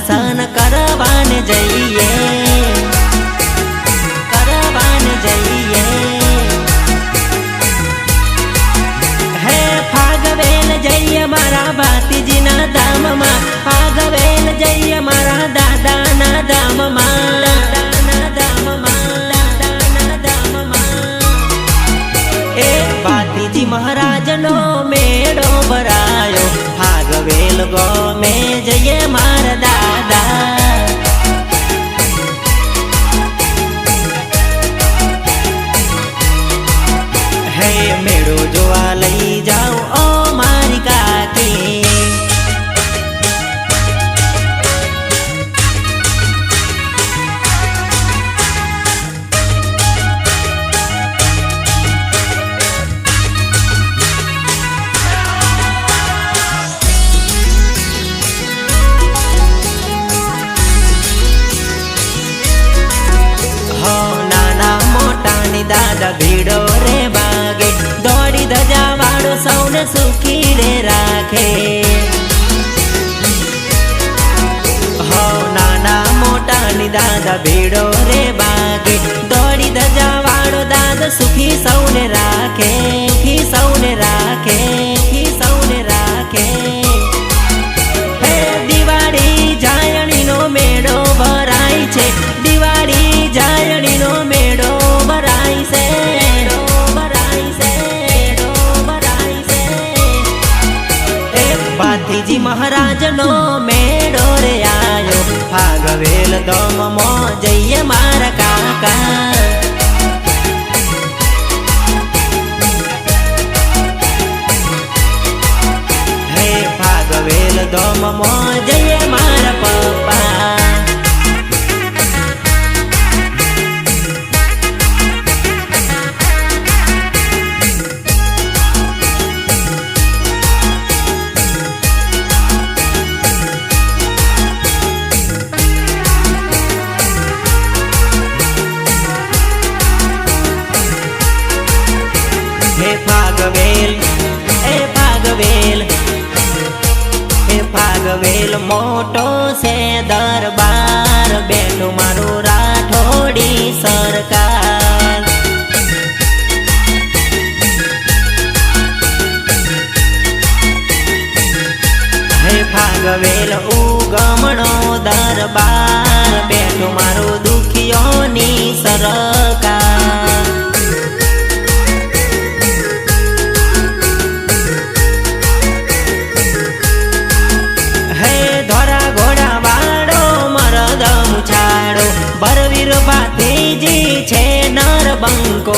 દર્શન કરવાને જઈએ કરવાને જઈએ હે ફાગવેલ જઈએ મારા ભાતીજીના ધામમાં ફાગવેલ જઈએ મારા દાદાના ધામમાં મહારાજનો મેળો ભરાયો ફાગવેલ ગમે જ મારદા મોટો છે બરવીર બાતેજી છે નર બંકો.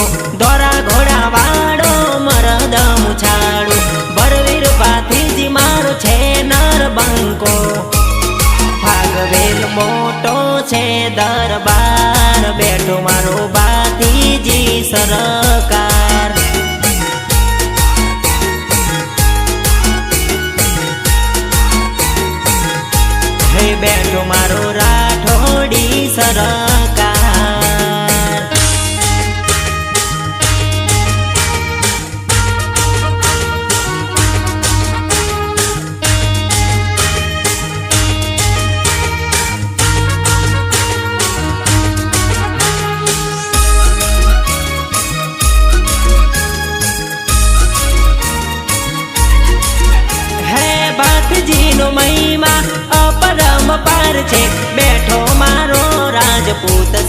puta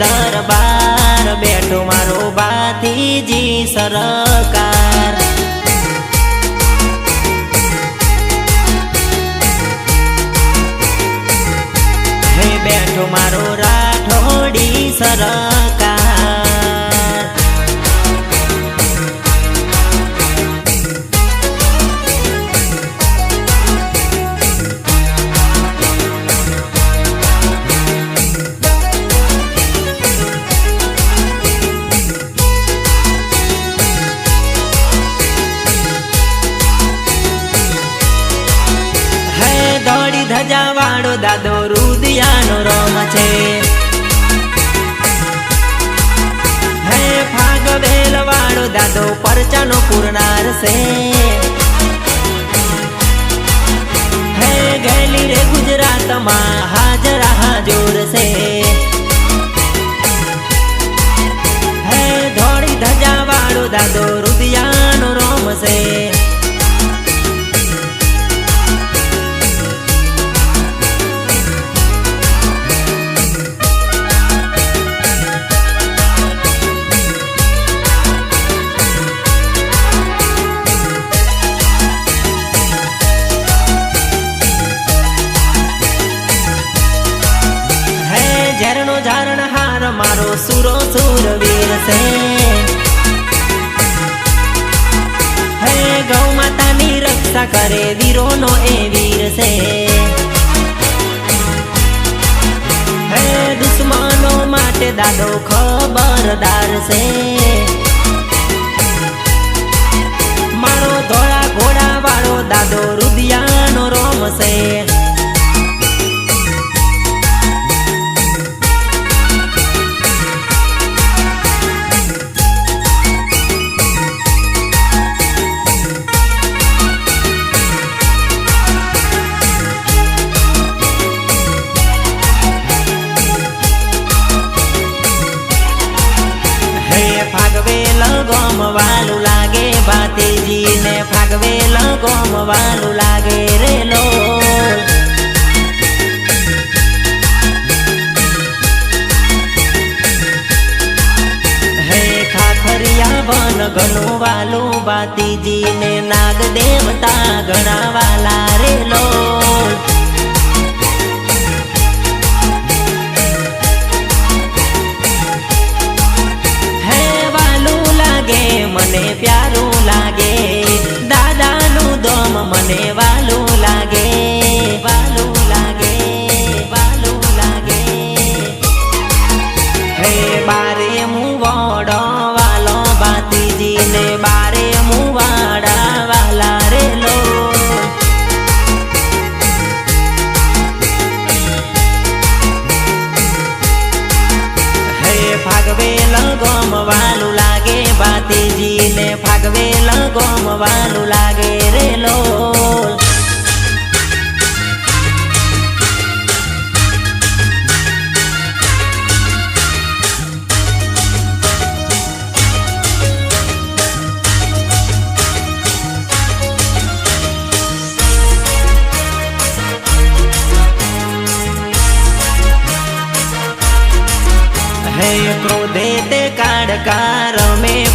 દરબાર પૂરનાર મારો સુરો સુરવીર છે હે ગૌ માતાની રક્ષા કરે વીરોનો એ વીર છે હે દુશ્મનો માટે દાદો ખબરદાર છે. મારો ધોળા ઘોડા વાળો દાદો રુદિયાનો રોમ છે. લગોમ વાલું લાગે ભાતીજી ને ફાગવે લગોમ વાલું લાગે રે લો. હે ખાખરિયા વન ઘણું નાગ દેવતા ઘણા વાલા રે લો. મને પ્યારું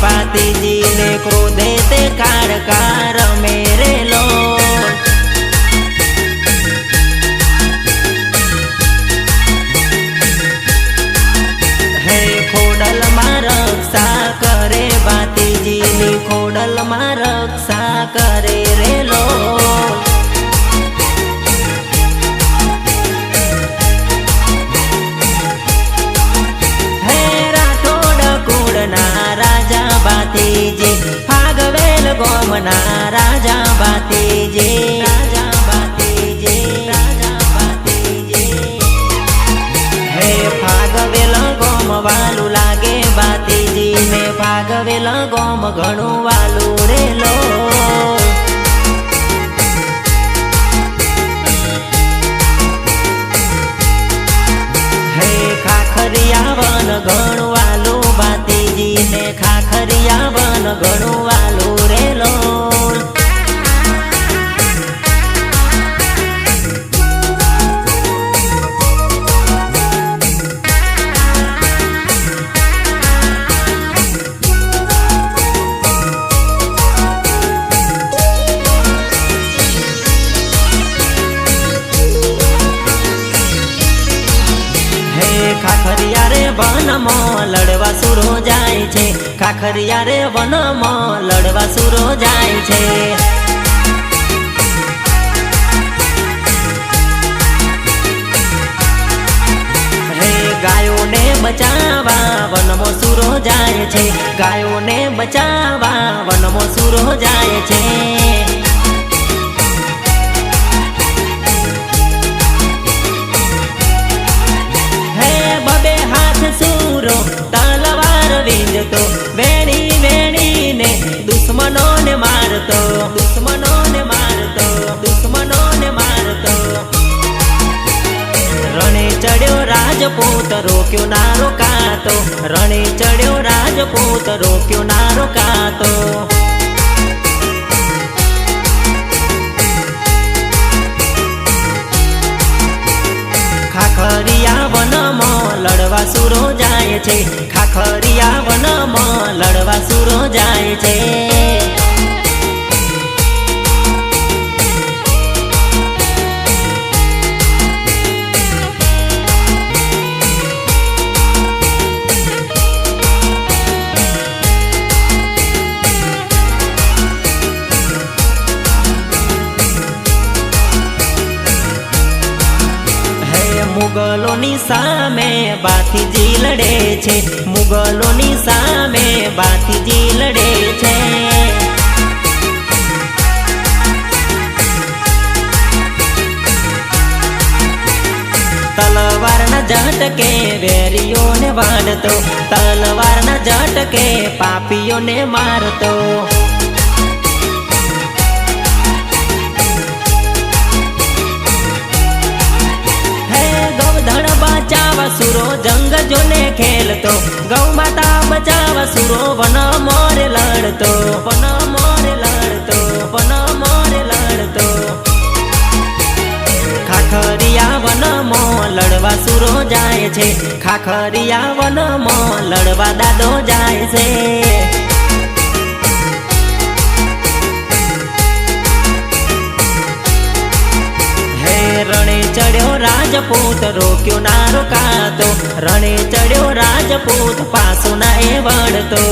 મે ભાતીજી ને ક્રોધે તે કાળકાર મે ગોમના રાજા બાતીજી રાજા બાતીજી રાજા બાતીજી હે ફાગવેલ ગોમ વાલું લાગે બાતીજી ને ફાગવેલ ગોમ ઘણું વાલું રેલો રે વનમાં લડવા સુરો જાય છે. હે ગાયોને બચાવા વનમો સુરો જાય છે. ગાયોને બચાવા વનમો સુરો જાય છે. જીવતો વેણી, વેણીને દુશ્મનોને મારતો દુશ્મનોને મારતો દુશ્મનોને મારતો. રણે ચડ્યો રાજપૂત, રોક્યો ના રોકાતો રણે ચડ્યો રાજપૂત, રોક્યો ના રોકાતો ખાખરિયા વનમાં લડવા સુરો જાય છે. ખાખરિયા વનમાં લડવા સુરો જાય છે. મુગલોની સામે બાથીજી લડે છે. ઝટકે વેરીઓને વાળતો તલવારના ઝટકે પાપીઓને મારતો. બચાવ સુરો જંગ જોને ખેલતો. ગૌ માતા બચાવ સુરો વન મોરે લડતો, વન મોરે લડતો, વન મોરે લડતો. વનમાં લડવા સુરો જાય છે. ખાખરિયા વનમાં લડવા દાદો જાય છે. હે, રણે ચડ્યો રાજપૂત, રોક્યો ના રોકાતો રણે ચડ્યો રાજપૂત પાસો ના એ વળતો.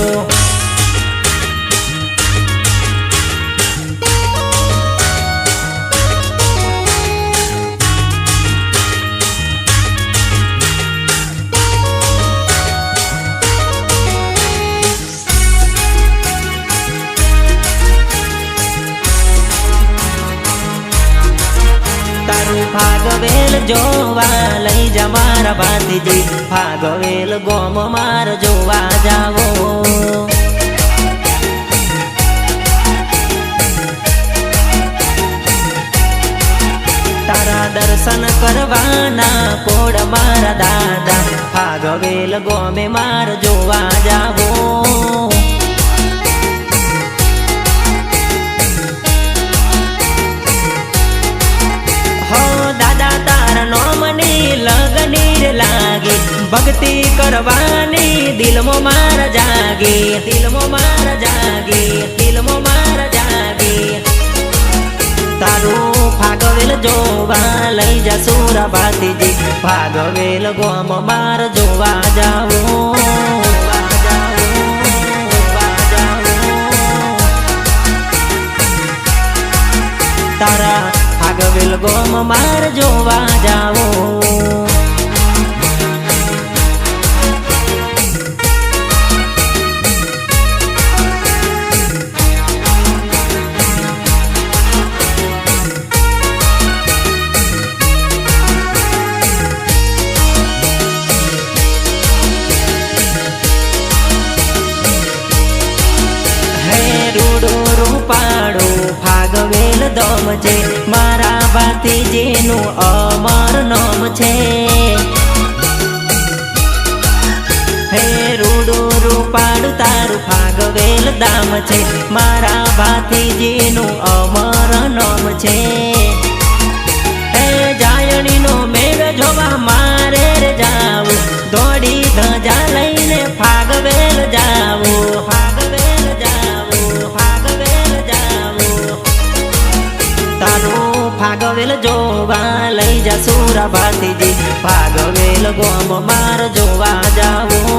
ભાગવેલ જોવા લઈ જા મારા ભાતીજી. ભાગવેલ ગોમ માર જોવા જાવો. તારા દર્શન કરવાના કોડ મારા દાદા. ભાગવેલ ગોમે માર જોવા જાવો. લગનીર લાગે. ભક્તિ કરવાની દિલમો માર જાગે, દિલમો માર જાગે, દિલમો માર જાગે. તારું ભાગવેલ જોવા લઈ જા સુરા ભાતીજી. ભાગવેલ ગોમ માર જોવા જાવો. તારા ભાગવેલ ગોમ માર જોવા જાવો ભાગવેલ છે. મારા ભાતીજીનું અમર નામ છે. એ જાયણીનો મેળ જોવા મારે જાવું. દોડી ધજા લઈને ફાગવેલ જાવું. ફાગવેલ જાવું ફાગવેલ જાવું. જોવા લઈ જા સુરા ભાતીજી. ફાગવેલ ગોમ માર જોવા જાવું.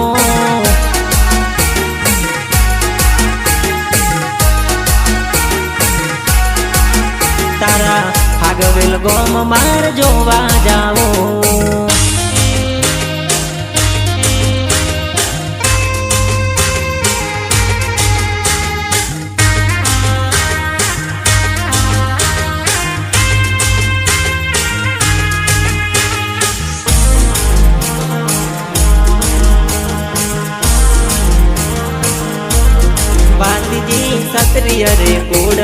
ગોમ માર જોવા જાવો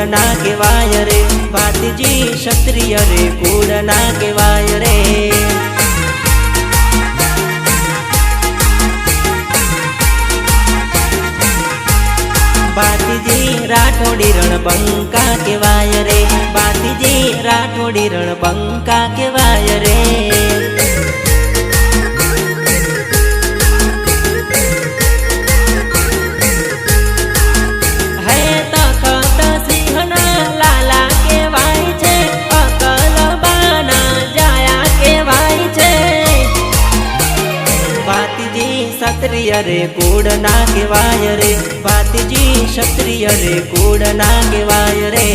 ના કહેવાય રે. ભાતજી ક્ષત્રિય રે કુળ ના કહેવાય રે. બાતીજી રાઠોડી રણબંકા કહેવાય રે. બાતીજી રાઠોડી રણબંકા કહેવાય રે. ક્ષત્રિય રે કુળ ના કહેવાય રે. ભાતીજી ક્ષત્રિય રે કુળ ના કહેવાય રે.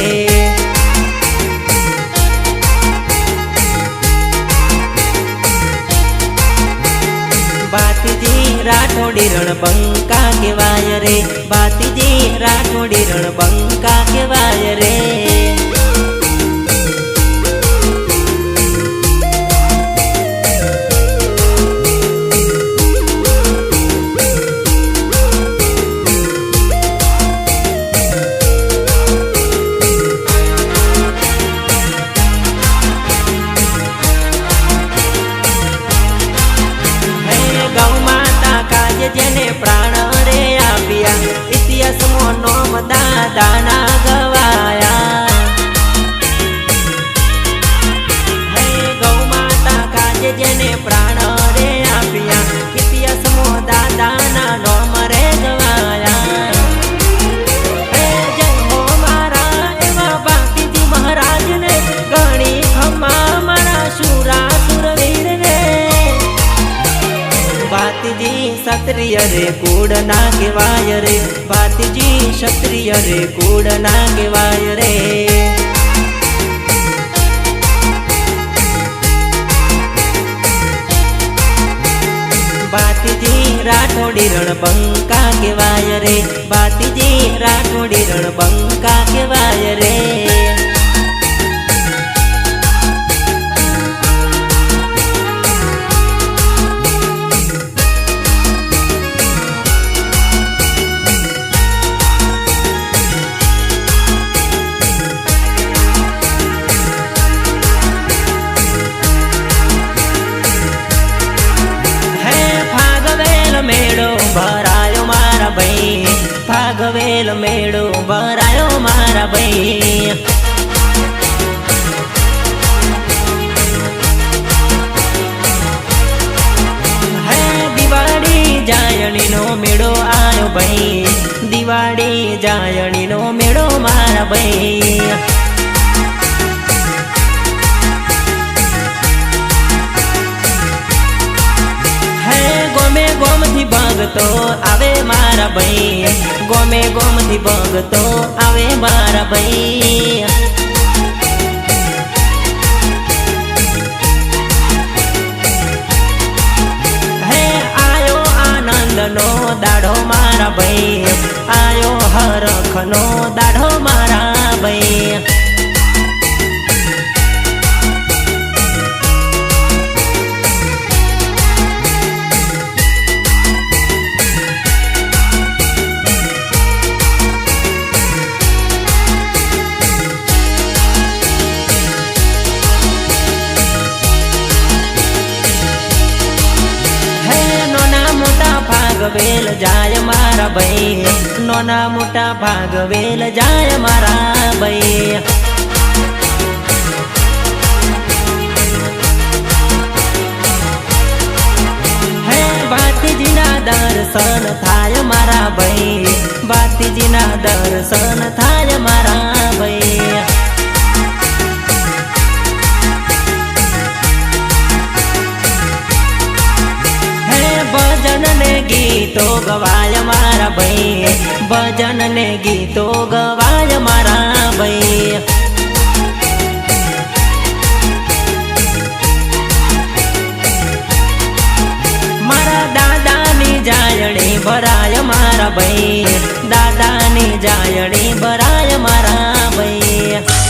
ભાતીજી રાઠોડી રણબંકા કેવાય રે. ભાતીજી રાઠોડી રણબંકા કેવાય રે. દાદાના ક્ષત્રિય રે કુળ ના કહેવાય રે ભાતીજી ક્ષત્રિય રે કુળ ના કહેવાય રે ભાતીજી રાઠોડી રણબંકા કહેવાય રે ભાતીજી રાઠોડી રણબંકા કહેવાય રે ફાગવેલ મેળો ભરાયો મારા ભાઈ. દિવાળી જાયણીનો મેળો આયો ભાઈ. દિવાળી જાયણીનો મેળો મારા ભાઈ. ભગતો આવે મારા ભાઈ. ગોમે ગોમથી ભગતો આવે મારા ભાઈ. આનંદનો દાઢો મારા ભાઈ. આયો હરખનો દાઢો મારા ભાઈ. ભાઈ. નોના મોટા ભાગવેલ જાય મારા ભાઈ. હે ભાતીજીના દર્શન થાય મારા ભાઈ. ભાતીજીના દર્શન થાય મારા ગીતો ગવાય મારા ભાઈ. ભજન ને ગીતો ગવાય મારા ભાઈ. મારા દાદાની જાયણી ભરાય મારા ભાઈ. દાદાની જાયણી ભરાય મારા ભાઈ.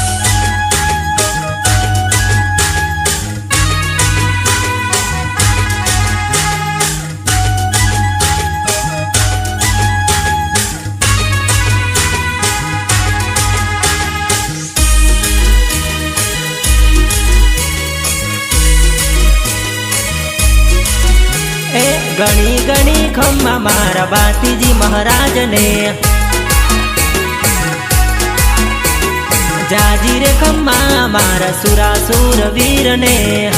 ગણી ગણી ખમ્મા મારા બાતીજી મહારાજને. જાજી રે ખમ્મા મારા સુરાસુર વીરને.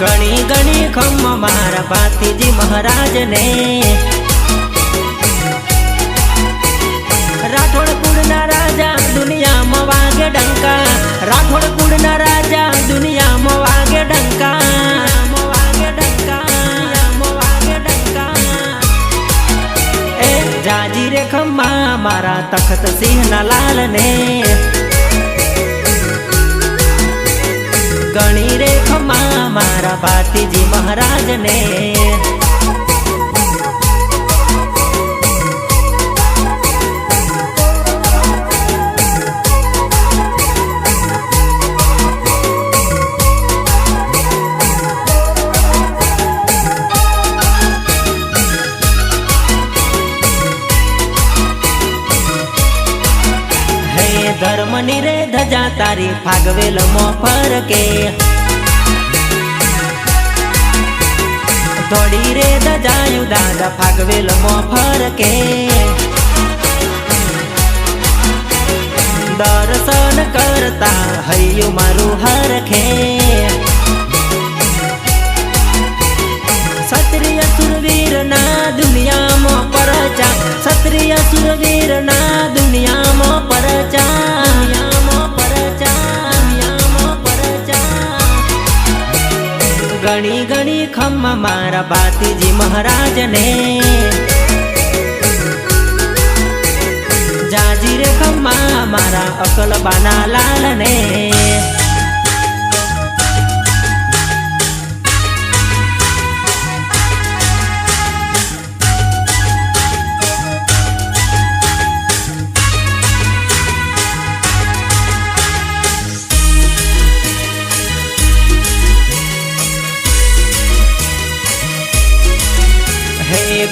ગણી ગણી ખમ્મા મારા બાતીજી મહારાજને. રાઠોડ કુળના રાજા દુનિયામાં વાગે ડંકા. રાઠોડ રાજા દુનિયામાં મારા તખત સિંહના લાલને. ગણી રે ખમા મારા ભાતીજી મહારાજને. તારી ફાગવેલ મો ફરકે. થોડી રે દજાયું દાદા ફાગવેલ મો ફરકે. દર્શન કરતા હૈયું મારું હરખે. ક્ષત્રિય સુરવીર ના દુનિયામાં પરચા, ક્ષત્રિય સુરવીર ના મારા બાતીજી મહારાજને. જાજી રે ખમ્મા મારા અકલબાના લાલને.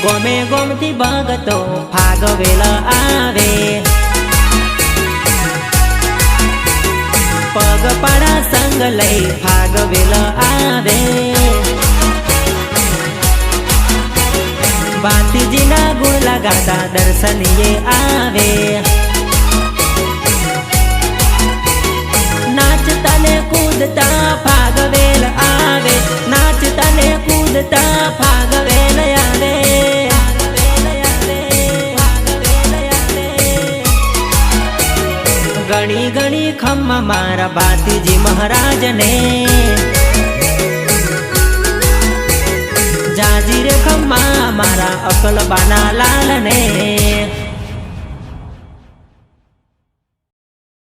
ગોમે ગોમથી ભગતો ફાગવેલ આવે. પગ પાડા સંગ લઈ ફાગવેલ આવે. બાતીજીના ગુણ લગાતા દર્શનીએ આવે. નાચતા ને કૂદતા ફાગવેલ આવે. નાચતા ને કૂદતા ફાગવેલ આવે ગણી ગણી ખમ્મા મારા બાતીજી મહારાજને જાજી રે ખમ્મા મારા અકલબાના લાલને